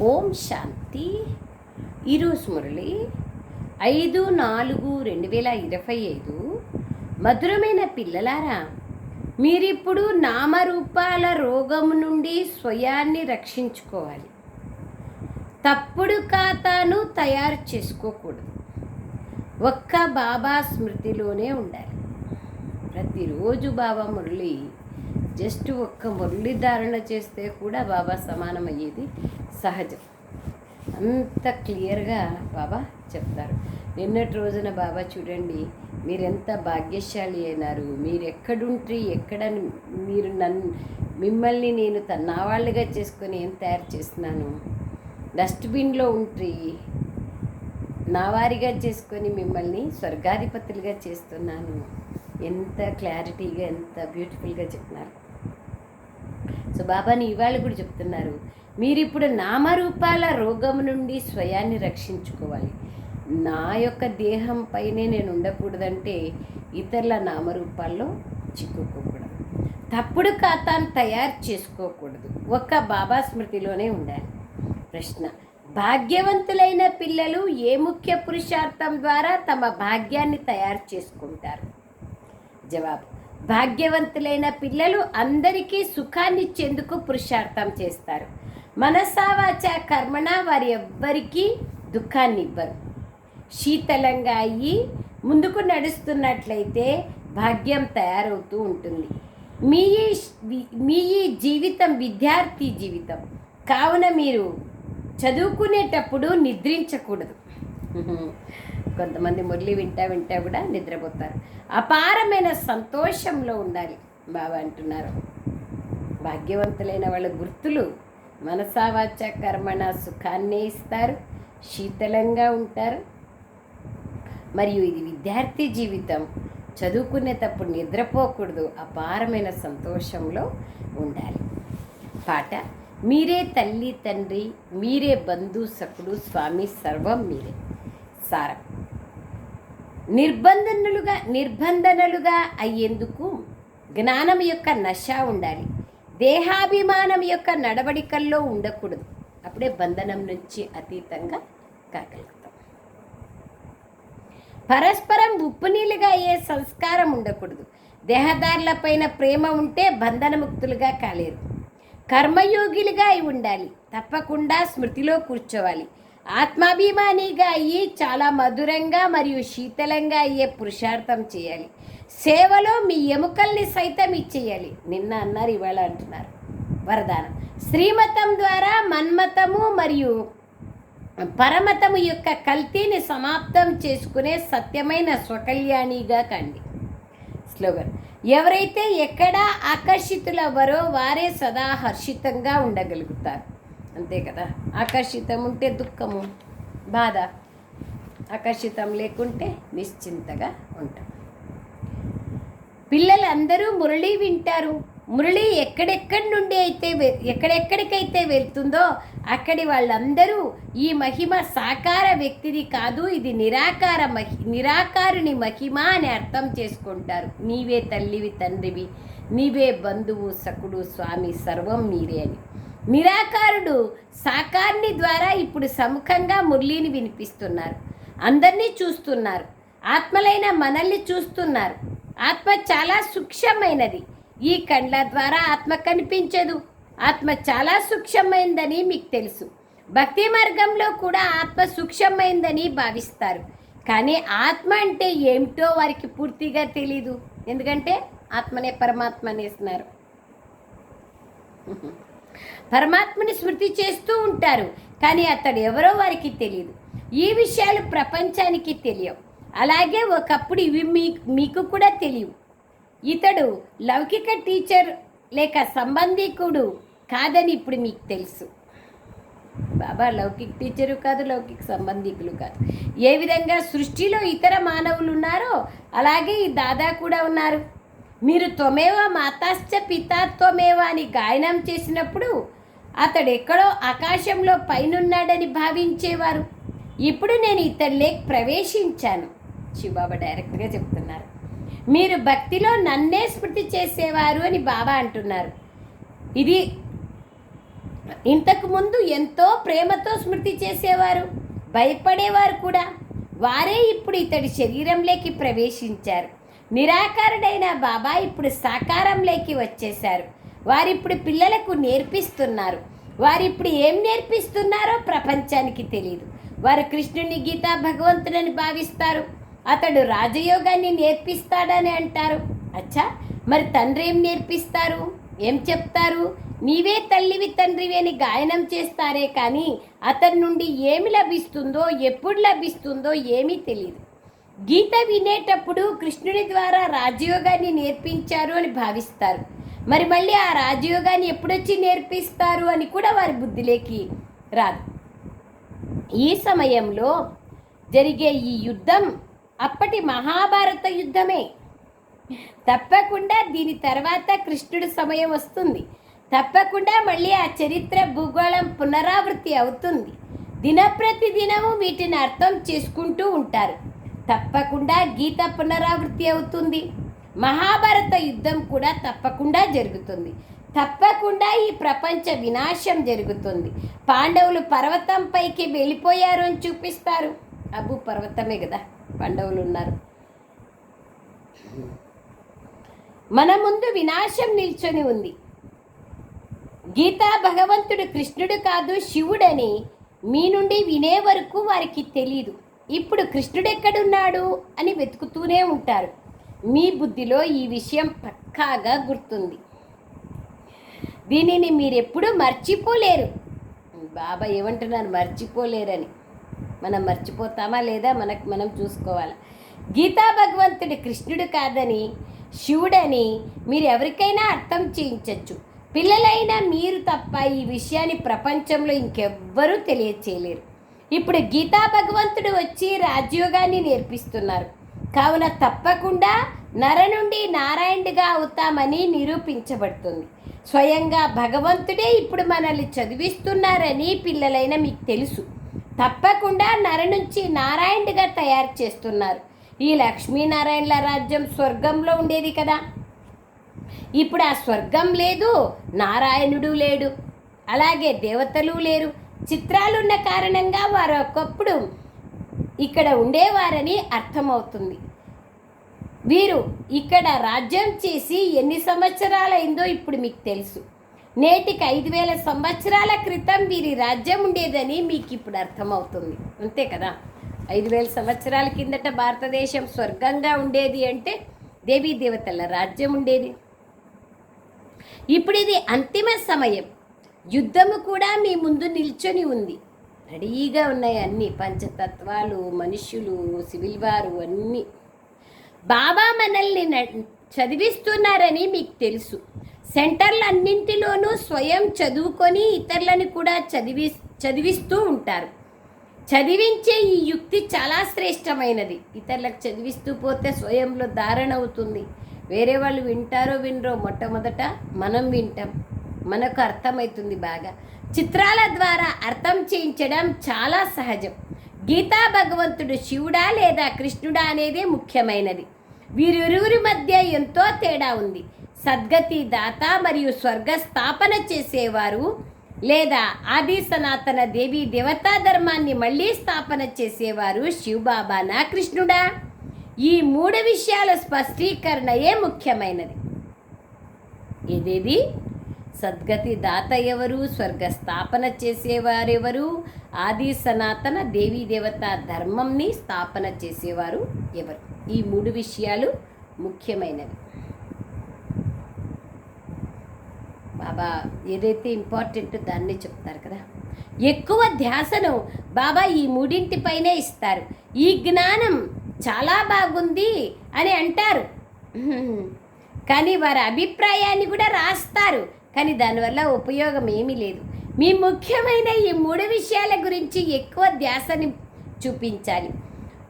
ఓం శాంతి. ఈరోజు మురళి ఐదు నాలుగు రెండు వేల ఇరవై ఐదు. మధురమైన పిల్లలారా మీరిప్పుడు నామరూపాల రోగం నుండి స్వయాన్ని రక్షించుకోవాలి. తప్పుడు ఖాతాను తయారు చేసుకోకూడదు. ఒక్క బాబా స్మృతిలోనే ఉండాలి. ప్రతిరోజు బాబా మురళి జస్ట్ ఒక్క మురళి ధారణ చేస్తే కూడా బాబా సమానం అయ్యేది సహజం. అంత క్లియర్గా బాబా చెప్తారు. నిన్నటి రోజున బాబా చూడండి మీరెంత భాగ్యశాలి అయినారు మీరు ఎక్కడుంటే ఎక్కడ మీరు నన్ను మిమ్మల్ని నేను త- నా వాళ్ళుగా చేసుకొని ఏం తయారు చేస్తున్నాను? డస్ట్బిన్లో ఉంటే నావారిగా చేసుకొని మిమ్మల్ని స్వర్గాధిపతులుగా చేస్తున్నాను. ఎంత క్లారిటీగా ఎంత బ్యూటిఫుల్గా చెప్తున్నారు సో బాబాని ఇవాళ కూడా చెప్తున్నారు మీరు ఇప్పుడు నామరూపాల రోగం నుండి స్వయాన్ని రక్షించుకోవాలి. నా యొక్క దేహం పైనే నేను ఉండకూడదంటే ఇతరుల నామరూపాల్లో చిక్కుకోకూడదు. తప్పుడు ఖాతాను తయారు చేసుకోకూడదు. ఒక్క బాబా స్మృతిలోనే ఉండాలి. ప్రశ్న భాగ్యవంతులైన పిల్లలు ఏ ముఖ్య పురుషార్థం ద్వారా తమ భాగ్యాన్ని తయారు చేసుకుంటారు? జవాబు భాగ్యవంతులైన పిల్లలు అందరికీ సుఖాన్నిచ్చేందుకు పురుషార్థం చేస్తారు. మనసావాచ కర్మణ వారి ఎవ్వరికీ దుఃఖాన్ని ఇవ్వరు శీతలంగా అయ్యి ముందుకు నడుస్తున్నట్లయితే భాగ్యం తయారవుతూ ఉంటుంది. మీ ఈ మీ ఈ జీవితం విద్యార్థి జీవితం. కావున మీరు చదువుకునేటప్పుడు నిద్రించకూడదు. కొంతమంది మురళి వింటా వింటా కూడా నిద్రపోతారు. అపారమైన సంతోషంలో ఉండాలి బాబా అంటున్నారు. భాగ్యవంతులైన వాళ్ళ గుర్తులు మనసావాచ కర్మణ సుఖాన్ని ఇస్తారు శీతలంగా ఉంటారు. మరియు ఇది విద్యార్థి జీవితం. చదువుకునేటప్పుడు నిద్రపోకూడదు అపారమైన సంతోషంలో ఉండాలి. పాట మీరే తల్లి తండ్రి మీరే బంధు సకుడు స్వామి సర్వం మీరే. సారం. నిర్బంధనలుగా నిర్బంధనలుగా అయ్యేందుకు జ్ఞానం యొక్క నశ ఉండాలి. దేహాభిమానం యొక్క నడవడికల్లో ఉండకూడదు. అప్పుడే బంధనం నుంచి అతీతంగా కాగలుగుతాం. పరస్పరం ఉప్పు నీళ్ళుగా అయ్యే సంస్కారం ఉండకూడదు. దేహదారుల పైన ప్రేమ ఉంటే బంధనముక్తులుగా కాలేరు. కర్మయోగిలుగా అయి ఉండాలి. తప్పకుండా స్మృతిలో కూర్చోవాలి. ఆత్మాభిమానిగా అయ్యి చాలా మధురంగా మరియు శీతలంగా అయ్యే పురుషార్థం చేయాలి. సేవలో మీ ఎముకల్ని సైతం ఇచ్చేయాలి. నిన్న అన్నారు ఇవాళ అంటున్నారు. వరదానం. శ్రీమతం ద్వారా మన్మతము మరియు పరమతము యొక్క కల్తీని సమాప్తం చేసుకునే సత్యమైన స్వకల్యాణిగా కండి. స్లోగన్. ఎవరైతే ఎక్కడ ఆకర్షితులవ్వరో వారే సదా హర్షితంగా ఉండగలుగుతారు. అంతే కదా? ఆకర్షితం ఉంటే దుఃఖము బాధ. ఆకర్షితం లేకుంటే నిశ్చింతగా ఉంటాం. పిల్లలందరూ మురళి వింటారు. మురళి ఎక్కడెక్కడి నుండి అయితే వె- ఎక్కడెక్కడికైతే వెళ్తుందో అక్కడి వాళ్ళందరూ ఈ మహిమ సాకార వ్యక్తిది కాదు ఇది నిరాకార మహి నిరాకారుని మహిమ అని అర్థం చేసుకుంటారు. నీవే తల్లివి తండ్రివి నీవే బంధువు సకుడు స్వామి సర్వం మీరే అని. నిరాకారుడు సాకారుని ద్వారా ఇప్పుడు సముఖంగా మురళిని వినిపిస్తున్నారు. అందరినీ చూస్తున్నారు. ఆత్మలైన మనల్ని చూస్తున్నారు. ఆత్మ చాలా సూక్ష్మమైనది. ఈ కండ్ల ద్వారా ఆత్మ కనిపించదు. ఆత్మ చాలా సూక్ష్మమైందని మీకు తెలుసు. భక్తి మార్గంలో కూడా ఆత్మ సూక్ష్మమైందని భావిస్తారు. కానీ ఆత్మ అంటే ఏమిటో వారికి పూర్తిగా తెలీదు. ఎందుకంటే ఆత్మనే పరమాత్మ అనేస్తున్నారు. పరమాత్మని స్మృతి చేస్తూ ఉంటారు. కానీ అతడు ఎవరో వారికి తెలియదు. ఈ విషయాలు ప్రపంచానికి తెలియవు. అలాగే ఒకప్పుడు ఇవి మీ మీకు కూడా తెలియవు. ఇతడు లౌకిక టీచర్ లేక సంబంధికుడు కాదని ఇప్పుడు మీకు తెలుసు. బాబా లౌకిక టీచరు కాదు లౌకిక సంబంధికులు కాదు. ఏ విధంగా సృష్టిలో ఇతర మానవులు ఉన్నారో అలాగే ఈ దాదా కూడా ఉన్నారు. మీరు తొమేవ మాతాశ్చ పితా త్వమేవ అని గాయనం చేసినప్పుడు అతడు ఎక్కడో ఆకాశంలో పైనున్నాడని భావించేవారు. ఇప్పుడు నేను ఇతడిలోకి ప్రవేశించాను శివబాబా డైరెక్ట్గా చెప్తున్నారు. మీరు భక్తిలో నన్నే స్మృతి చేసేవారు అని బాబా అంటున్నారు. ఇది ఇంతకుముందు ఎంతో ప్రేమతో స్మృతి చేసేవారు భయపడేవారు కూడా. వారే ఇప్పుడు ఇతడి శరీరంలోకి ప్రవేశించారు. నిరాకారుడైన బాబా ఇప్పుడు సాకారంలోకి వచ్చేశారు. వారిప్పుడు పిల్లలకు నేర్పిస్తున్నారు. వారిప్పుడు ఏం నేర్పిస్తున్నారో ప్రపంచానికి తెలియదు వారు కృష్ణుని గీత భగవంతుడని భావిస్తారు. అతడు రాజయోగాన్ని నేర్పిస్తాడని అంటారు. అచ్చా! మరి తండ్రి ఏం నేర్పిస్తారు? ఏం చెప్తారు? నీవే తల్లివి తండ్రివి అని గాయనం చేస్తారే కానీ అతని నుండి ఏమి లభిస్తుందో ఎప్పుడు లభిస్తుందో ఏమీ తెలియదు గీత వినేటప్పుడు కృష్ణుని ద్వారా రాజయోగాన్ని నేర్పించారు అని భావిస్తారు. మరి మళ్ళీ ఆ రాజయోగాన్ని ఎప్పుడొచ్చి నేర్పిస్తారు అని కూడా వారి బుద్ధిలోకి రాదు. ఈ సమయంలో జరిగే ఈ యుద్ధం అప్పటి మహాభారత యుద్ధమే. తప్పకుండా దీని తర్వాత కృష్ణుడి సమయం వస్తుంది. తప్పకుండా మళ్ళీ ఆ చరిత్ర భూగోళం పునరావృత్తి అవుతుంది. దినప్రతి దినము వీటిని అర్థం చేసుకుంటూ ఉంటారు. తప్పకుండా గీత పునరావృత్తి అవుతుంది. మహాభారత యుద్ధం కూడా తప్పకుండా జరుగుతుంది. తప్పకుండా ఈ ప్రపంచ వినాశం జరుగుతుంది. పాండవులు పర్వతం పైకి వెళ్ళిపోయారు అని చూపిస్తారు. అబ్బు పర్వతమే కదా. పాండవులు ఉన్నారు. మన ముందు వినాశం నిల్చొని ఉంది. గీతా భగవంతుడు కృష్ణుడు కాదు శివుడని మీ నుండి వినే వరకు వారికి తెలియదు ఇప్పుడు కృష్ణుడు ఎక్కడున్నాడు అని వెతుకుతూనే ఉంటారు. మీ బుద్ధిలో ఈ విషయం పక్కాగా గుర్తుంది. దీనిని మీరెప్పుడూ మర్చిపోలేరు. బాబా ఏమంటున్నారు? మర్చిపోలేరని. మనం మర్చిపోతామా లేదా? మనకు మనం చూసుకోవాలి. గీతా భగవంతుడు కృష్ణుడు కాదని శివుడని మీరు ఎవరికైనా అర్థం చేయించవచ్చు పిల్లలైన మీరు తప్ప ఈ విషయాన్ని ప్రపంచంలో ఇంకెవ్వరూ తెలియచేయలేరు. ఇప్పుడు గీతా భగవంతుడు వచ్చి రాజయోగాన్ని నేర్పిస్తున్నారు. కావున తప్పకుండా నర నుండి నారాయణుడిగా అవుతామని నిరూపించబడుతుంది. స్వయంగా భగవంతుడే ఇప్పుడు మనల్ని చదివిస్తున్నారని పిల్లలైన మీకు తెలుసు. తప్పకుండా నర నుంచి నారాయణుడిగా తయారు చేస్తున్నారు. ఈ లక్ష్మీనారాయణల రాజ్యం స్వర్గంలో ఉండేది కదా. ఇప్పుడు ఆ స్వర్గం లేదు నారాయణుడు లేడు. అలాగే దేవతలు లేరు. చిత్రాలున్న కారణంగా వారు ఒకప్పుడు ఇక్కడ ఉండేవారని అర్థమవుతుంది. వీరు ఇక్కడ రాజ్యం చేసి ఎన్ని సంవత్సరాలైందో ఇప్పుడు మీకు తెలుసు. నేటికి ఐదు వేల సంవత్సరాల క్రితం వీరి రాజ్యం ఉండేదని మీకు ఇప్పుడు అర్థమవుతుంది. అంతే కదా? ఐదు వేల సంవత్సరాల కిందట భారతదేశం స్వర్గంగా ఉండేది అంటే దేవీ దేవతల రాజ్యం ఉండేది. ఇప్పుడు ఇది అంతిమ సమయం. యుద్ధము కూడా మీ ముందు నిల్చొని ఉంది. రెడీగా ఉన్నాయి అన్ని. పంచతత్వాలు మనుష్యులు సివిల్ వారు అన్నీ. బాబా మనల్ని న- చదివిస్తున్నారని మీకు తెలుసు. సెంటర్లన్నింటిలోనూ స్వయం చదువుకొని ఇతరులను కూడా చదివి చదివిస్తూ ఉంటారు. చదివించే ఈ యుక్తి చాలా శ్రేష్టమైనది. ఇతరులకు చదివిస్తూ పోతే స్వయంలో ధారణ అవుతుంది. వేరే వాళ్ళు వింటారో వినరో మొట్టమొదట మనం వింటాం. మనకు అర్థమవుతుంది బాగా. చిత్రాల ద్వారా అర్థం చేయించడం చాలా సహజం. గీతా భగవంతుడు శివుడా లేదా కృష్ణుడా అనేదే ముఖ్యమైనది. వీరిరువురి మధ్య ఎంతో తేడా ఉంది. సద్గతి దాత మరియు స్వర్గ స్థాపన చేసేవారు లేదా ఆది సనాతన దేవి దేవతా ధర్మాన్ని మళ్ళీ స్థాపన చేసేవారు శివబాబానా కృష్ణుడా? ఈ మూడు విషయాల స్పష్టీకరణయే ముఖ్యమైనది. ఏదేది? సద్గతి దాత ఎవరు? స్వర్గ స్థాపన చేసేవారెవరు? ఆది సనాతన దేవీ దేవత ధర్మంని స్థాపన చేసేవారు ఎవరు? ఈ మూడు విషయాలు ముఖ్యమైనవి. బాబా ఏదైతే ఇంపార్టెంట్ దాన్ని చెప్తారు కదా? ఎక్కువ ధ్యాసను బాబా ఈ మూడింటిపైనే ఇస్తారు. ఈ జ్ఞానం చాలా బాగుంది అని అంటారు. కానీ వారి అభిప్రాయాన్ని కూడా రాస్తారు. కానీ దానివల్ల ఉపయోగం ఏమీ లేదు. మీ ముఖ్యమైన ఈ మూడు విషయాల గురించి ఎక్కువ ధ్యాసని చూపించాలి.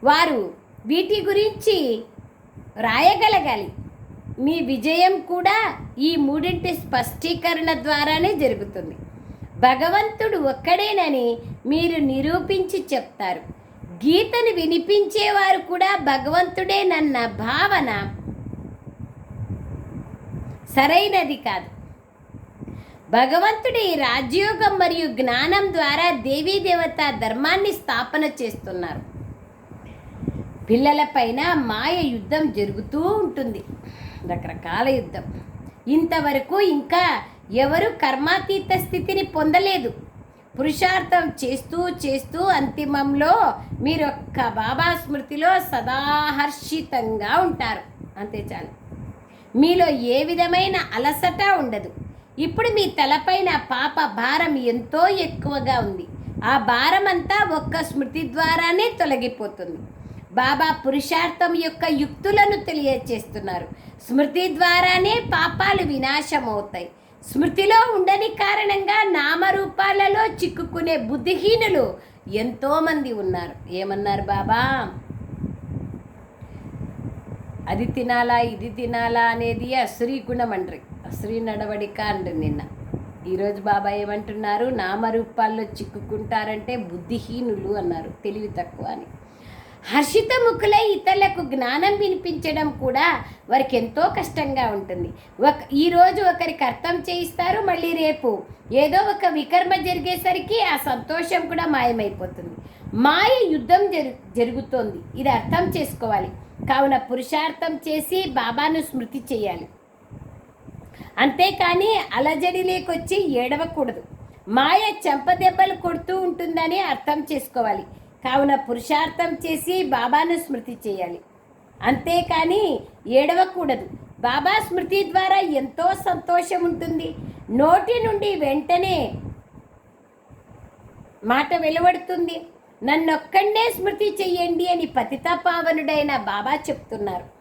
వారు వీటి గురించి రాయగలగాలి. మీ విజయం కూడా ఈ మూడింటి స్పష్టీకరణ ద్వారానే జరుగుతుంది. భగవంతుడు ఒక్కడేనని మీరు నిరూపించి చెప్తారు. గీతను వినిపించేవారు కూడా భగవంతుడేనన్న భావన. సరైనది కాదు. భగవంతుడి రాజయోగం మరియు జ్ఞానం ద్వారా దేవీ దేవత ధర్మాన్ని స్థాపన చేస్తున్నారు. పిల్లలపైన మాయ యుద్ధం జరుగుతూ ఉంటుంది. రకరకాల యుద్ధం. ఇంతవరకు ఇంకా ఎవరు కర్మాతీత స్థితిని పొందలేదు. పురుషార్థం చేస్తూ చేస్తూ అంతిమంలో మీరు ఒక్క బాబా స్మృతిలో సదాహర్షితంగా ఉంటారు. అంతే చాలు. మీలో ఏ విధమైన అలసట ఉండదు. ఇప్పుడు మీ తలపైన పాప భారం ఎంతో ఎక్కువగా ఉంది. ఆ భారం అంతా ఒక్క స్మృతి ద్వారానే తొలగిపోతుంది. బాబా పురుషార్థం యొక్క యుక్తులను తెలియచేస్తున్నారు. స్మృతి ద్వారానే పాపాలు వినాశమవుతాయి. స్మృతిలో ఉండని కారణంగా నామరూపాలలో చిక్కుకునే బుద్ధిహీనులు ఎంతోమంది ఉన్నారు. ఏమన్నారు బాబా? అది తినాలా ఇది తినాలా అనేది అసురీ గుణం అండ్రి నడవడిక అండ్రి నిన్న. ఈరోజు బాబా ఏమంటున్నారు? నామరూపాల్లో చిక్కుకుంటారంటే బుద్ధిహీనులు అన్నారు. తెలివి తక్కువ అని. హర్షిత ముఖులై ఇతరులకు జ్ఞానం వినిపించడం కూడా వారికి ఎంతో కష్టంగా ఉంటుంది. ఒక ఈరోజు ఒకరికి అర్థం చేయిస్తారు మళ్ళీ రేపు ఏదో ఒక వికర్మ జరిగేసరికి ఆ సంతోషం కూడా మాయమైపోతుంది. మాయ యుద్ధం జరు జరుగుతోంది. ఇది అర్థం చేసుకోవాలి. కావున పురుషార్థం చేసి బాబాను స్మృతి చేయాలి. అంతేకాని అలజడి లేకొచ్చి ఏడవకూడదు. మాయ చెంపదెబ్బలు కొడుతూ ఉంటుందని అర్థం చేసుకోవాలి. కావున పురుషార్థం చేసి బాబాను స్మృతి చేయాలి. అంతేకాని ఏడవకూడదు. బాబా స్మృతి ద్వారా ఎంతో సంతోషం ఉంటుంది. నోటి నుండి వెంటనే మాట వెలువడుతుంది. నన్నొక్కడే స్మృతి చెయ్యండి అని పతితపావనుడైన బాబా చెప్తున్నారు.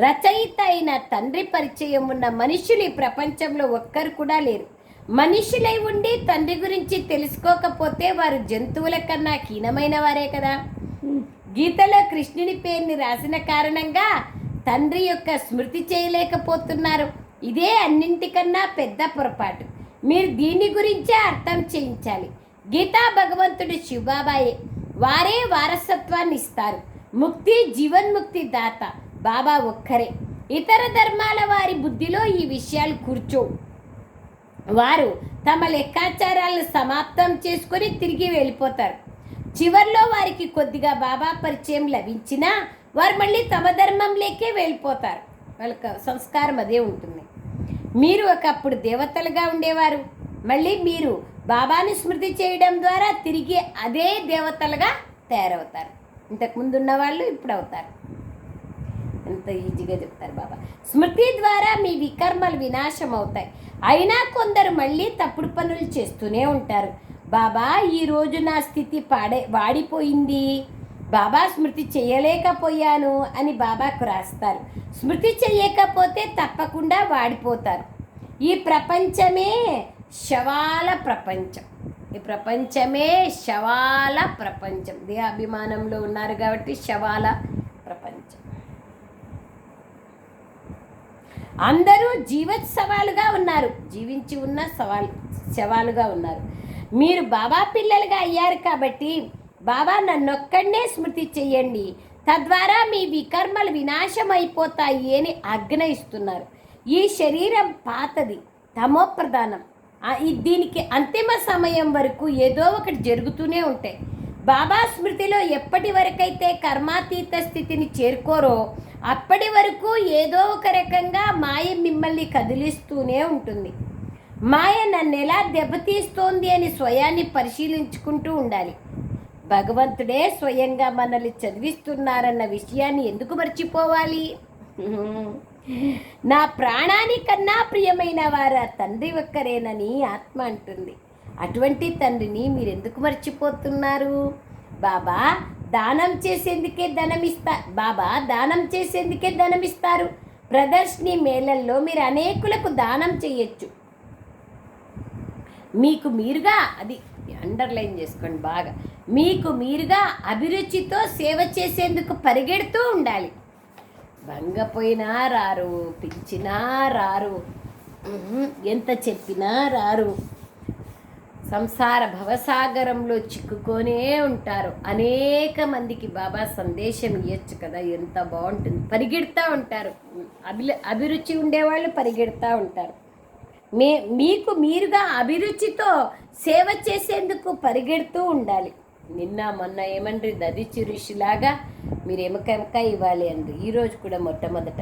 రచయిత అయిన తండ్రి పరిచయం ఉన్న మనుషులు ఈ ప్రపంచంలో ఒక్కరు కూడా లేరు. మనుషులై ఉండి తండ్రి గురించి తెలుసుకోకపోతే వారు జంతువుల కన్నా హీనమైన వారే కదా. గీతలో కృష్ణుని పేరుని రాసిన కారణంగా తండ్రి యొక్క స్మృతి చేయలేకపోతున్నారు. ఇదే అన్నింటికన్నా పెద్ద పొరపాటు. మీరు దీని గురించే అర్థం చేయించాలి. గీతా భగవంతుడు శివబాబాయే. వారే వారసత్వాన్ని ఇస్తారు. ముక్తి జీవన్ముక్తి దాత. బాబా ఒక్కరే. ఇతర ధర్మాల వారి బుద్ధిలో ఈ విషయాలు కూర్చోవు వారు తమ లెక్కాచారాలను సమాప్తం చేసుకొని తిరిగి వెళ్ళిపోతారు. చివరిలో వారికి కొద్దిగా బాబా పరిచయం లభించినా వారు మళ్ళీ తమ ధర్మంలోకే వెళ్ళిపోతారు. వాళ్ళకి సంస్కారం అదే ఉంటుంది. మీరు ఒకప్పుడు దేవతలుగా ఉండేవారు. మళ్ళీ మీరు బాబాని స్మృతి చేయడం ద్వారా తిరిగి అదే దేవతలుగా తయారవుతారు. ఇంతకుముందు ఉన్న వాళ్ళు ఇప్పుడు అవుతారు ఎంత ఈజీగా చెప్తారు బాబా. స్మృతి ద్వారా మీ వికర్మలు వినాశం అవుతాయి అయినా కొందరు మళ్ళీ తప్పుడు పనులు చేస్తూనే ఉంటారు. బాబా ఈరోజు నా స్థితి పాడే వాడిపోయింది. బాబా స్మృతి చేయలేకపోయాను అని బాబాకు రాస్తారు. స్మృతి చేయకపోతే తప్పకుండా వాడిపోతారు. ఈ ప్రపంచమే శవాల ప్రపంచం. ఈ ప్రపంచమే శవాల ప్రపంచం. దేహాభిమానంలో ఉన్నారు కాబట్టి శవాల ప్రపంచం. అందరూ జీవోత్సవాలుగా ఉన్నారు. జీవించి ఉన్న సవాల్ సవాలుగా ఉన్నారు. మీరు బాబా పిల్లలుగా అయ్యారు కాబట్టి బాబా నన్నొక్కడనే స్మృతి చెయ్యండి. తద్వారా మీ వికర్మలు వినాశం అయిపోతాయి అని ఆజ్ఞ ఇస్తున్నారు ఈ శరీరం పాతది తమో ప్రధానం దీనికి అంతిమ సమయం వరకు ఏదో ఒకటి జరుగుతూనే ఉంటాయి. బాబా స్మృతిలో ఎప్పటి వరకైతే కర్మాతీత స్థితిని చేరుకోరో అప్పటి వరకు ఏదో ఒక రకంగా మాయ మిమ్మల్ని కదిలిస్తూనే ఉంటుంది. మాయ నన్ను ఎలా దెబ్బతీస్తోంది అని స్వయాన్ని పరిశీలించుకుంటూ ఉండాలి. భగవంతుడే స్వయంగా మనల్ని చదివిస్తున్నారన్న విషయాన్ని ఎందుకు మర్చిపోవాలి? నా ప్రాణానికన్నా ప్రియమైన వారు ఆ తండ్రి ఒక్కరేనని ఆత్మ అంటుంది. అటువంటి తండ్రిని మీరు ఎందుకు మర్చిపోతున్నారు? బాబా దానం చేసేందుకే ధనమిస్తా బాబా దానం చేసేందుకే ధనమిస్తారు. ప్రదర్శిని మేళల్లో మీరు అనేకులకు దానం చేయొచ్చు. మీకు మీరుగా అది అండర్లైన్ చేసుకోండి బాగా. మీకు మీరుగా అభిరుచితో సేవ చేసేందుకు పరిగెడుతూ ఉండాలి. భంగపోయినా రారు పిలిచినా రారు. ఎంత చెప్పినా రారు. సంసార భవసాగరంలో చిక్కుకొనే ఉంటారు. అనేక మందికి బాబా సందేశం ఇవ్వచ్చు కదా ఎంత బాగుంటుంది. పరిగెడుతూ ఉంటారు. అభి అభిరుచి ఉండేవాళ్ళు పరిగెడతా ఉంటారు. మే మీకు మీరుగా అభిరుచితో సేవ చేసేందుకు పరిగెడుతూ ఉండాలి. నిన్న మొన్న ఏమండ్రి దదిచి ఋషిలాగా మీరు ఎమకెమక ఇవ్వాలి అండి ఈరోజు కూడా మొట్టమొదట.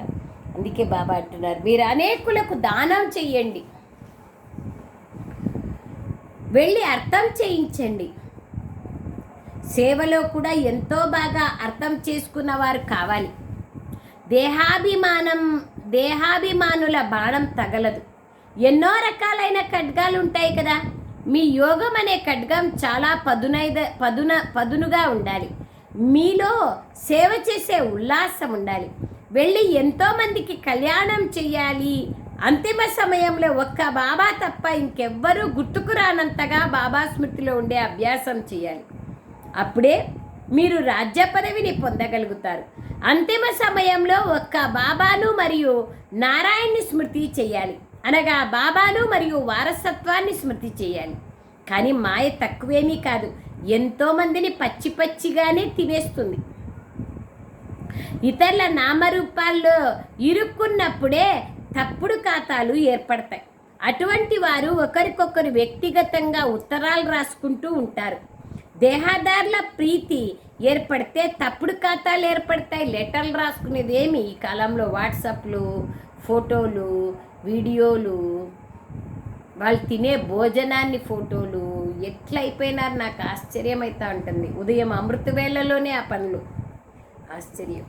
అందుకే బాబా అంటున్నారు మీరు అనేకులకు దానం చెయ్యండి. వెళ్ళి అర్థం చేయించండి. సేవలో కూడా ఎంతో బాగా అర్థం చేసుకున్న వారు కావాలి. దేహాభిమానం దేహాభిమానుల బాణం తగలదు. ఎన్నో రకాలైన ఖడ్గాలు ఉంటాయి కదా. మీ యోగం అనే ఖడ్గం చాలా పదునైద పదున పదునుగా ఉండాలి. మీలో సేవ చేసే ఉల్లాసం ఉండాలి. వెళ్ళి ఎంతోమందికి కళ్యాణం చేయాలి అంతిమ సమయంలో ఒక్క బాబా తప్ప ఇంకెవ్వరూ గుర్తుకు రానంతగా బాబా స్మృతిలో ఉండే అభ్యాసం చేయాలి. అప్పుడే మీరు రాజ్య పదవిని పొందగలుగుతారు. అంతిమ సమయంలో ఒక్క బాబాను మరియు నారాయణ్ని స్మృతి చేయాలి. అనగా బాబాను మరియు వారసత్వాన్ని స్మృతి చేయాలి. కానీ మాయ తక్కువేమీ కాదు. ఎంతోమందిని పచ్చి పచ్చిగానే తినేస్తుంది. ఇతరుల నామరూపాల్లో ఇరుక్కున్నప్పుడే తప్పుడు ఖాతాలు ఏర్పడతాయి. అటువంటి వారు ఒకరికొకరు వ్యక్తిగతంగా ఉత్తరాలు రాసుకుంటూ ఉంటారు. దేహాదారుల ప్రీతి ఏర్పడితే తప్పుడు ఖాతాలు ఏర్పడతాయి. లెటర్లు రాసుకునేది ఏమి ఈ కాలంలో వాట్సాప్లు ఫోటోలు వీడియోలు. వాళ్ళు తినే భోజనాన్ని ఫోటోలు. ఎట్లా అయిపోయినారు నాకు ఆశ్చర్యం ఉంటుంది. ఉదయం అమృత వేళలోనే ఆ పనులు. ఆశ్చర్యం.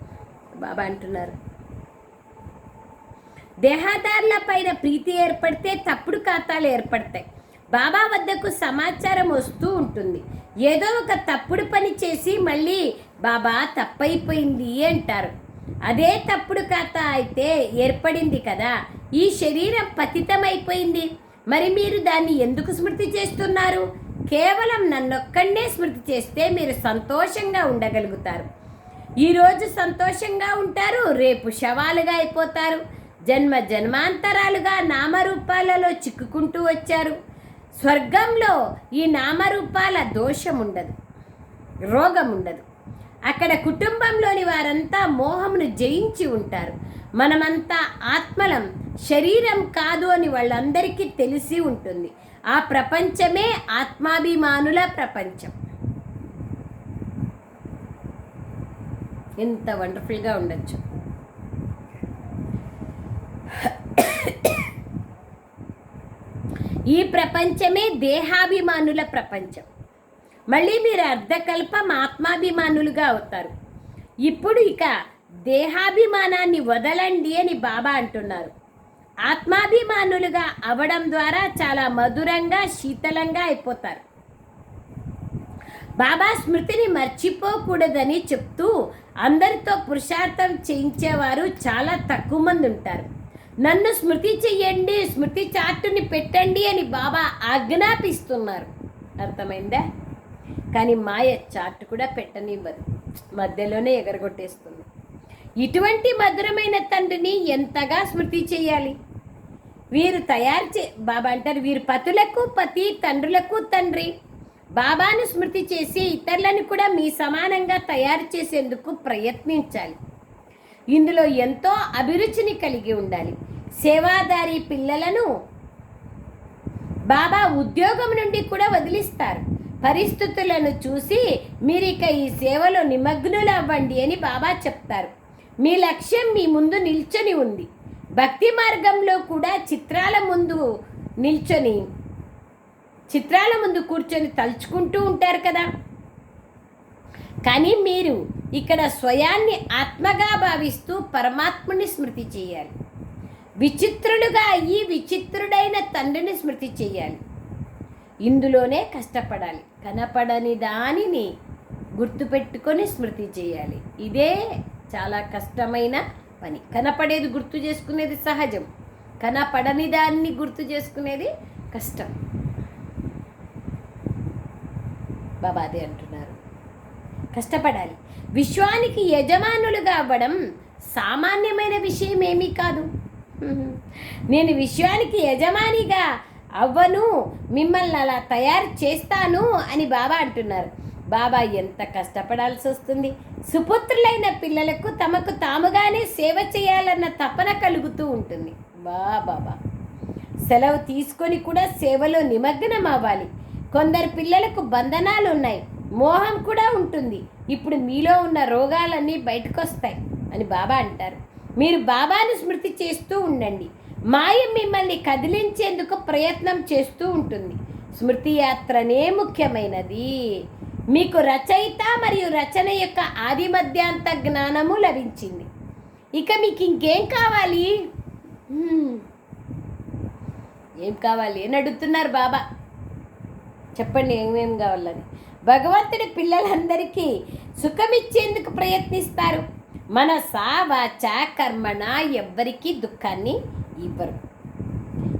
బాబా అంటున్నారు. దేహదారుల పైన ప్రీతి ఏర్పడితే తప్పుడు ఖాతాలు ఏర్పడతాయి. బాబా వద్దకు సమాచారం వస్తూ ఉంటుంది. ఏదో ఒక తప్పుడు పని చేసి మళ్ళీ బాబా తప్పైపోయింది అంటారు. అదే తప్పుడు ఖాతా అయితే ఏర్పడింది కదా ఈ శరీరం పతితమైపోయింది. మరి మీరు దాన్ని ఎందుకు స్మృతి చేస్తున్నారు? కేవలం నన్నొక్కడే స్మృతి చేస్తే మీరు సంతోషంగా ఉండగలుగుతారు. ఈరోజు సంతోషంగా ఉంటారు రేపు శవాలుగా అయిపోతారు. జన్మ జన్మాంతరాలుగా నామరూపాలలో చిక్కుకుంటూ వచ్చారు. స్వర్గంలో ఈ నామరూపాల దోషం ఉండదు రోగం ఉండదు అక్కడ కుటుంబంలోని వారంతా మోహమును జయించి ఉంటారు. మనమంతా ఆత్మలం శరీరం కాదు అని వాళ్ళందరికీ తెలిసి ఉంటుంది. ఆ ప్రపంచమే ఆత్మాభిమానుల ప్రపంచం. ఎంత వండర్ఫుల్గా ఉండొచ్చు. ఈ ప్రపంచమే దేహాభిమానుల ప్రపంచం. మళ్ళీ మీరు అర్ధకల్పం ఆత్మాభిమానులుగా అవుతారు. ఇప్పుడు ఇక దేహాభిమానాన్ని వదలండి అని బాబా అంటున్నారు. ఆత్మాభిమానులుగా అవడం ద్వారా చాలా మధురంగా శీతలంగా అయిపోతారు. బాబా స్మృతిని మర్చిపోకూడదని చెప్తూ అందరితో పురుషార్థం చేయించేవారు చాలా తక్కువ మంది ఉంటారు. నన్ను స్మృతి చెయ్యండి స్మృతి చార్టుని పెట్టండి అని బాబా ఆజ్ఞాపిస్తున్నారు. అర్థమైందా? కానీ మాయ చార్ట్ కూడా పెట్టనివ్వదు. మధ్యలోనే ఎగరగొట్టేస్తుంది. ఇటువంటి మధురమైన తండ్రిని ఎంతగా స్మృతి చేయాలి వీరు తయారు చే బాబా అంటారు వీరు పతులకు పతి తండ్రులకు తండ్రి. బాబాను స్మృతి చేసి ఇతరులను కూడా మీ సమానంగా తయారు చేసేందుకు ప్రయత్నించాలి. ఇందులో ఎంతో అభిరుచిని కలిగి ఉండాలి. సేవాదారి పిల్లలను బాబా ఉద్యోగం నుండి కూడా వదిలిస్తారు. పరిస్థితులను చూసి మీరిక ఈ సేవలో నిమగ్నులు అవ్వండి అని బాబా చెప్తారు. మీ లక్ష్యం మీ ముందు నిల్చొని ఉంది. భక్తి మార్గంలో కూడా చిత్రాల ముందు నిల్చొని చిత్రాల ముందు కూర్చొని తలుచుకుంటూ ఉంటారు కదా. కానీ మీరు ఇక్కడ స్వయాన్ని ఆత్మగా భావిస్తూ పరమాత్ముని స్మృతి చేయాలి. విచిత్రుడుగా అయ్యి విచిత్రుడైన తండ్రిని స్మృతి చేయాలి. ఇందులోనే కష్టపడాలి. కనపడని దానిని గుర్తుపెట్టుకొని స్మృతి చేయాలి. ఇదే చాలా కష్టమైన పని. కనపడేది గుర్తు చేసుకునేది సహజం. కనపడని దాన్ని గుర్తు చేసుకునేది కష్టం. బాబాదే అంటున్నారు. కష్టపడాలి. విశ్వానికి యజమానులుగా అవ్వడం సామాన్యమైన విషయం ఏమీ కాదు. నేను విశ్వానికి యజమానిగా అవ్వను మిమ్మల్ని అలా తయారు చేస్తాను అని బాబా అంటున్నారు. బాబా ఎంత కష్టపడాల్సి వస్తుంది. సుపుత్రులైన పిల్లలకు తమకు తాముగానే సేవ చేయాలన్న తపన కలుగుతూ ఉంటుంది. బా బాబా. సెలవు తీసుకొని కూడా సేవలో నిమగ్నం అవ్వాలి కొందరు పిల్లలకు బంధనాలు ఉన్నాయి మోహం కూడా ఉంటుంది. ఇప్పుడు మీలో ఉన్న రోగాలన్నీ బయటకు వస్తాయి అని బాబా అంటారు. మీరు బాబాను స్మృతి చేస్తూ ఉండండి. మాయ మిమ్మల్ని కదిలించేందుకు ప్రయత్నం చేస్తూ ఉంటుంది. స్మృతి యాత్రనే ముఖ్యమైనది. మీకు రచయిత మరియు రచన యొక్క ఆది మధ్యాంత జ్ఞానము లభించింది. ఇక మీకు ఇంకేం కావాలి? ఏం కావాలి? అని అడుగుతున్నారు బాబా. చెప్పండి ఏమేమి కావాలని. భగవంతుడి పిల్లలందరికీ సుఖమిచ్చేందుకు ప్రయత్నిస్తారు. మన సావాచ కర్మణ ఎవ్వరికీ దుఃఖాన్ని ఇవ్వరు.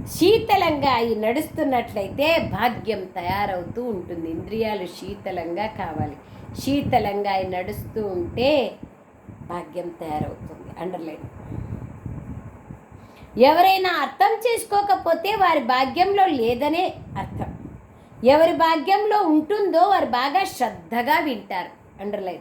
శీతలంగా అయి నడుస్తున్నట్లయితే భాగ్యం తయారవుతూ ఉంటుంది. ఇంద్రియాలు శీతలంగా కావాలి. శీతలంగా అయి నడుస్తూ ఉంటే భాగ్యం తయారవుతుంది. అండర్లైన్. ఎవరైనా అర్థం చేసుకోకపోతే వారి భాగ్యంలో లేదనే అర్థం. ఎవరి భాగ్యంలో ఉంటుందో వారు బాగా శ్రద్ధగా వింటారు. అండర్లైన్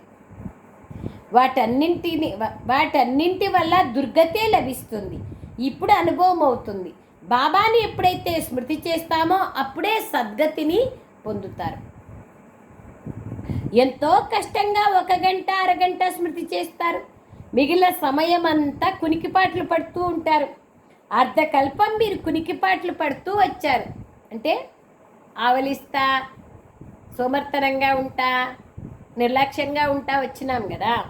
వాటన్నింటిని వాటన్నింటి వల్ల దుర్గతే లభిస్తుంది. ఇప్పుడు అనుభవం అవుతుంది. బాబాని ఎప్పుడైతే స్మృతి చేస్తామో అప్పుడే సద్గతిని పొందుతారు. ఎంతో కష్టంగా ఒక గంట అరగంట స్మృతి చేస్తారు. మిగిలిన సమయం అంతా కునికిపాట్లు పడుతూ ఉంటారు. అర్ధకల్పం మీరు కునికిపాట్లు పడుతూ వచ్చారు. అంటే ఆవలిస్తా సోమర్తనంగా ఉంటా నిర్లక్ష్యంగా ఉంటా వచ్చినాం కదా.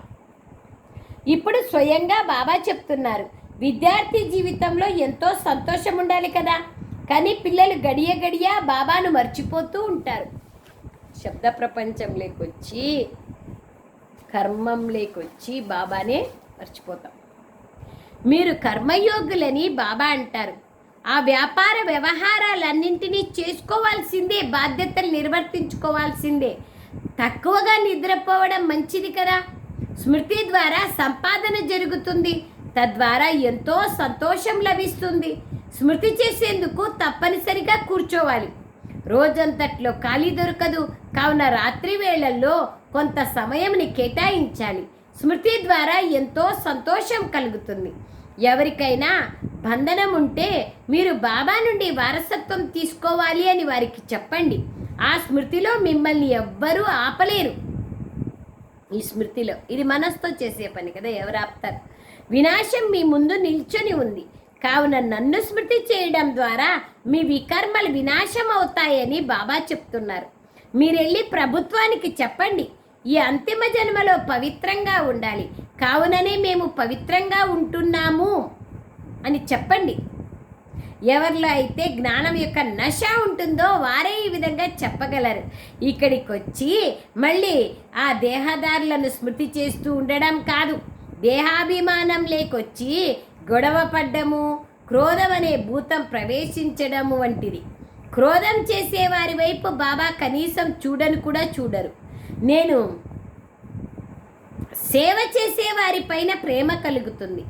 ఇప్పుడు స్వయంగా బాబా చెప్తున్నారు విద్యార్థి జీవితంలో ఎంతో సంతోషం ఉండాలి కదా. కానీ పిల్లలు గడియ గడియ బాబాను మర్చిపోతూ ఉంటారు. శబ్ద ప్రపంచం లేకొచ్చి కర్మం లేకొచ్చి బాబానే మర్చిపోతాం. మీరు కర్మయోగులని బాబా అంటారు. ఆ వ్యాపార వ్యవహారాలన్నింటినీ చేసుకోవాల్సిందే బాధ్యతలు నిర్వర్తించుకోవాల్సిందే. తక్కువగా నిద్రపోవడం మంచిది కదా? స్మృతి ద్వారా సంపాదన జరుగుతుంది తద్వారా ఎంతో సంతోషం లభిస్తుంది. స్మృతి చేసేందుకు తప్పనిసరిగా కూర్చోవాలి. రోజంతట్లో ఖాళీ దొరకదు కావున రాత్రి వేళల్లో కొంత సమయంని కేటాయించాలి. స్మృతి ద్వారా ఎంతో సంతోషం కలుగుతుంది. ఎవరికైనా బంధనం ఉంటే మీరు బాబా నుండి వారసత్వం తీసుకోవాలి అని వారికి చెప్పండి. ఆ స్మృతిలో మిమ్మల్ని ఎవ్వరూ ఆపలేరు. ఈ స్మృతిలో ఇది మనస్తో చేసే పని కదా ఎవరు ఆపుతారు? వినాశం మీ ముందు నిల్చొని ఉంది. కావున నన్ను స్మృతి చేయడం ద్వారా మీ వికర్మలు వినాశం అవుతాయని బాబా చెప్తున్నారు. మీరెళ్ళి ప్రభుత్వానికి చెప్పండి. ఈ అంతిమ జన్మలో పవిత్రంగా ఉండాలి. కావుననే మేము పవిత్రంగా ఉంటున్నాము అని చెప్పండి. ఎవరిలో అయితే జ్ఞానం యొక్క నశ ఉంటుందో వారే ఈ విధంగా చెప్పగలరు. ఇక్కడికి వచ్చి మళ్ళీ ఆ దేహదారులను స్మృతి చేస్తూ ఉండడం కాదు. దేహాభిమానం లేకొచ్చి గొడవ పడ్డము క్రోధం అనే భూతం ప్రవేశించడము వంటిది. క్రోధం చేసే వారి వైపు బాబా కనీసం చూడను కూడా చూడరు. నేను సేవ చేసే వారిపైన ప్రేమ కలుగుతుంది.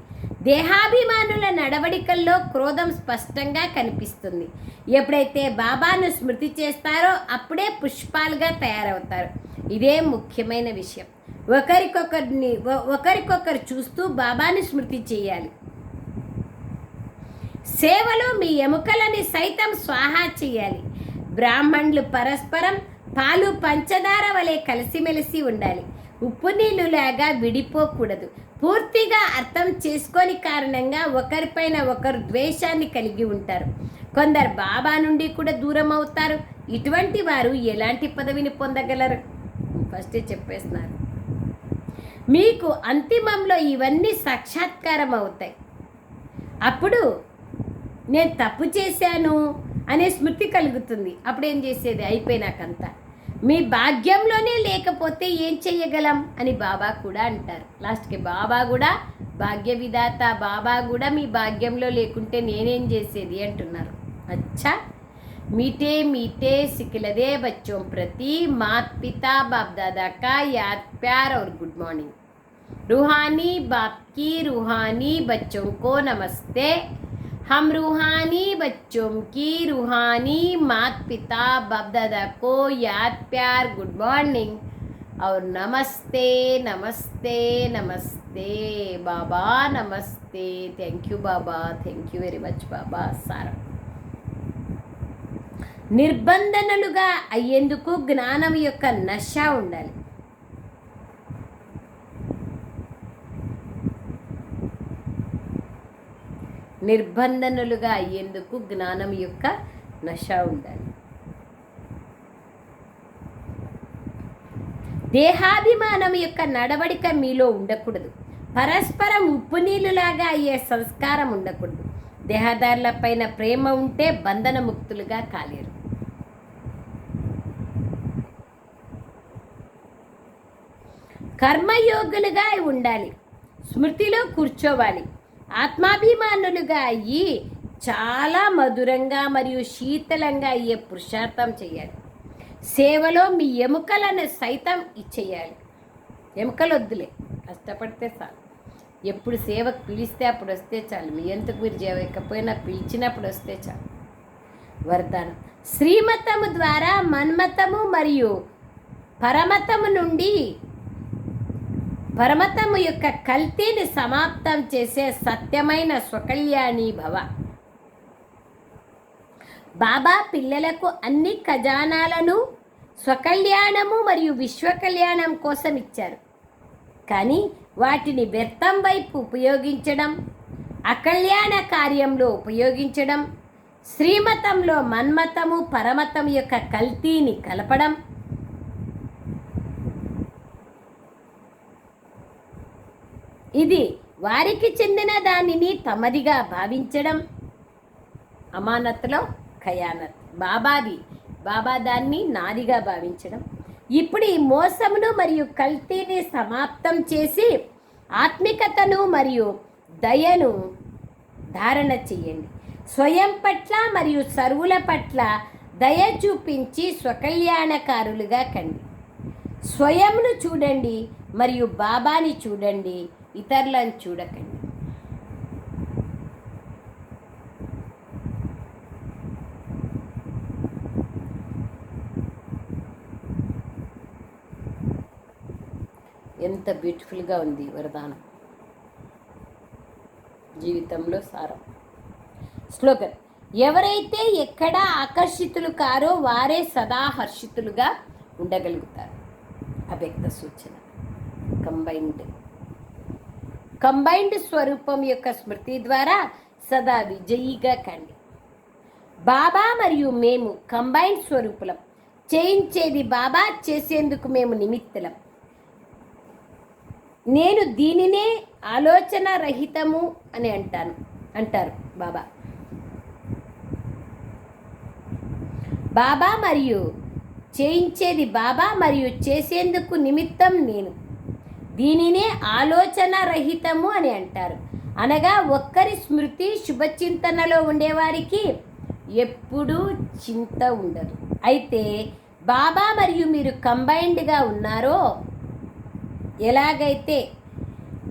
దేహాభిమానుల నడవడికల్లో క్రోధం స్పష్టంగా కనిపిస్తుంది. ఎప్పుడైతే బాబాను స్మృతి చేస్తారో అప్పుడే పుష్పాలుగా తయారవుతారు. ఇదే ముఖ్యమైన విషయం. ఒకరికొకరిని ఒకరికొకరు చూస్తూ బాబాని స్మృతి చేయాలి. సేవలో మీ ఎముకలని సైతం స్వాహా చేయాలి. బ్రాహ్మణులు పరస్పరం పాలు పంచదార వలె కలిసిమెలిసి ఉండాలి. ఉప్పు నీళ్ళులాగా విడిపోకూడదు. పూర్తిగా అర్థం చేసుకోని కారణంగా ఒకరిపైన ఒకరు ద్వేషాన్ని కలిగి ఉంటారు. కొందరు బాబా నుండి కూడా దూరం అవుతారు. ఇటువంటి వారు ఎలాంటి పదవిని పొందగలరు? ఫస్ట్ చెప్పేస్తున్నారు. మీకు అంతిమంలో ఇవన్నీ సాక్షాత్కారం అవుతాయి. అప్పుడు నేను తప్పు చేశాను అనే స్మృతి కలుగుతుంది. అప్పుడు ఏం చేసేది? అయిపోయినాకంతా. మీ భాగ్యంలోనే లేకపోతే ఏం చెయ్యగలం అని బాబా కూడా అంటారు లాస్ట్కి బాబా కూడా భాగ్య విధాత బాబా కూడా మీ భాగ్యంలో లేకుంటే నేనేం చేసేది అంటున్నారు అచ్చా मीठे मीठे सिखलदे बच्चों प्रति मात पिता बाप दादा का याद प्यार और गुड मॉर्निंग रूहानी बाप की रूहानी बच्चों को नमस्ते हम रूहानी बच्चों की रूहानी मात पिता बाप दादा को याद प्यार गुड मॉर्निंग और नमस्ते नमस्ते नमस्ते బాబా నమస్తే థ్యాంక్ యూ బాబా థ్యాంక్ యూ వెరీ మచ్ బాబా సారా నిర్బంధనలుగా అయ్యేందుకు జ్ఞానం యొక్క నశ ఉండాలి నిర్బంధనలుగా అయ్యేందుకు జ్ఞానం యొక్క నశ ఉండాలి. దేహాభిమానం యొక్క నడవడిక మీలో ఉండకూడదు. పరస్పరం ఉప్పు నీళ్ళులాగా అయ్యే సంస్కారం ఉండకూడదు. దేహదారుల పైన ప్రేమ ఉంటే బంధనముక్తులుగా కాలేరు. కర్మయోగులుగా ఉండాలి. స్మృతిలో కూర్చోవాలి. ఆత్మాభిమానులుగా అయ్యి చాలా మధురంగా మరియు శీతలంగా అయ్యే పురుషార్థం చేయాలి. సేవలో మీ ఎముకలను సైతం ఇచ్చేయాలి. ఎముకలు వద్దులే కష్టపడితే చాలు. ఎప్పుడు సేవకు పిలిస్తే అప్పుడు వస్తే చాలు. మీ ఎంతకు మీరు చేయకపోయినా పిలిచినప్పుడు వస్తే చాలు. వరదానం. శ్రీమతము ద్వారా మన్మతము మరియు పరమతము నుండి పరమతము యొక్క కల్తీని సమాప్తం చేసే సత్యమైన స్వకల్యాణి భవ. బాబా పిల్లలకు అన్ని ఖజానాలను స్వకల్యాణము మరియు విశ్వకల్యాణం కోసం ఇచ్చారు. కానీ వాటిని వ్యర్థం వైపు ఉపయోగించడం అకల్యాణ కార్యంలో ఉపయోగించడం శ్రీమతంలో మన్మతము పరమతం యొక్క కల్తీని కలపడం ఇది వారికి చెందిన దానిని తమదిగా భావించడం. అమానత్లో ఖయానత్. బాబాది. బాబా దాన్ని నాదిగా భావించడం. ఇప్పుడు ఈ మోసమును మరియు కల్తీని సమాప్తం చేసి ఆత్మికతను మరియు దయను ధారణ చేయండి. స్వయం పట్ల మరియు సర్వుల పట్ల దయ చూపించి స్వకల్యాణకారులుగా కండి. స్వయంను చూడండి మరియు బాబాని చూడండి. ఇతరులను చూడకండి. ఎంత బ్యూటిఫుల్గా ఉంది వరదానం. జీవితంలో సారం. స్లోగన్. ఎవరైతే ఎక్కడ ఆకర్షితులు కారో వారే సదా హర్షితులుగా ఉండగలుగుతారు. అవ్యక్త సూచన. కంబైన్డ్ కంబైన్డ్ స్వరూపం యొక్క స్మృతి ద్వారా సదా విజయీగా కండి. బాబా మరియు మేము కంబైన్డ్ స్వరూపులం. చేయించేది బాబా చేసేందుకు మేము నిమిత్తలం. నేను దీనినే ఆలోచన రహితము అని అంటాను అంటారు బాబా. బాబా మరియు చేయించేది బాబా మరియు చేసేందుకు నిమిత్తం నేను. దీనినే ఆలోచన రహితము అని అంటారు. అనగా ఒక్కరి స్మృతి శుభచింతనలో ఉండేవారికి ఎప్పుడూ చింత ఉండదు. అయితే బాబా మరియు మీరు కంబైన్డ్గా ఉన్నారో? ఎలాగైతే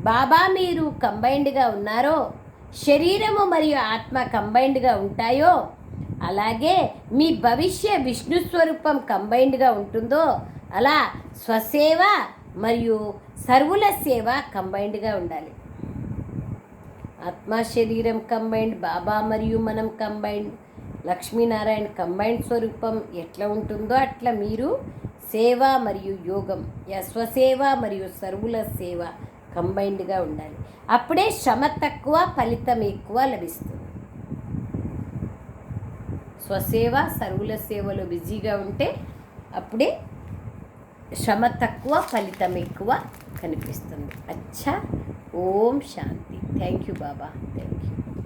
బాబా మీరు కంబైన్డ్గా ఉన్నారో శరీరము మరియు ఆత్మ కంబైన్డ్గా ఉంటాయో అలాగే మీ భవిష్య విష్ణు స్వరూపం కంబైన్డ్గా ఉంటుందో అలా స్వసేవ మరియు సర్వుల సేవ కంబైన్డ్గా ఉండాలి. ఆత్మ శరీరం కంబైన్డ్ బాబా మరియు మనం కంబైన్డ్ లక్ష్మీనారాయణ కంబైన్డ్ స్వరూపం ఎట్లా ఉంటుందో అట్లా మీరు సేవ మరియు యోగం యా స్వసేవ మరియు సర్వుల సేవ కంబైన్డ్గా ఉండాలి. అప్పుడే శ్రమ తక్కువ ఫలితం ఎక్కువ లభిస్తుంది. స్వసేవ సర్వుల సేవలో బిజీగా ఉంటే అప్పుడే శ్రమ తక్కువ ఫలితం ఎక్కువ కనిపిస్తుంది. అచ్చా ఓం శాంతి. Thank you Baba. Thank you